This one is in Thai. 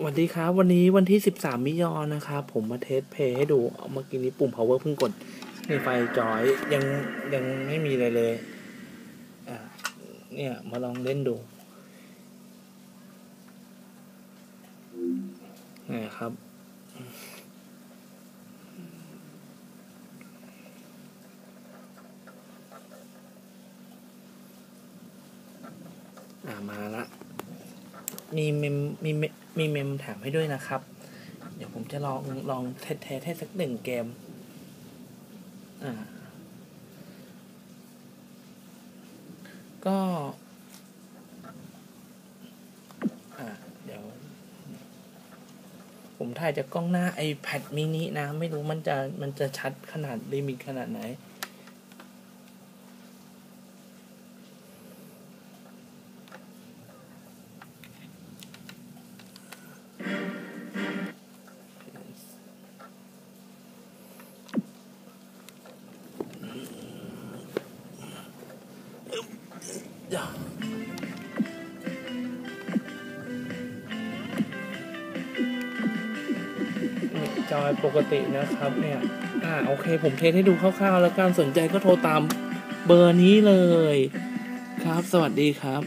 สวัสดีครับ วันนี้วันที่ 13 มิยอนนะครับ ผมมาเทสเพย์ให้ดูเมื่อกี้นี้ปุ่ม power เพิ่งกดมีไฟจอยยังยังไม่มีเลยเลยอะเนี่ย มาลองเล่นดูนี่ครับ อ่ามาละ มีเมมมีเมมีเมมแถมให้ด้วยนะครับ เดี๋ยวผมจะลองลองเทสเทสให้สักหนึ่งเกม อ่า ก็ อ่า เดี๋ยว ผมถ่ายจากกล้องหน้า iPad mini นะ ไม่รู้มันจะมันจะชัดขนาดลิมิตขนาดไหน จอยปกตินะครับเนี่ย อ่าโอเค ผมเทสให้ดูคร่าวๆ แล้วการสนใจก็โทรตามเบอร์นี้เลย ครับ สวัสดีครับ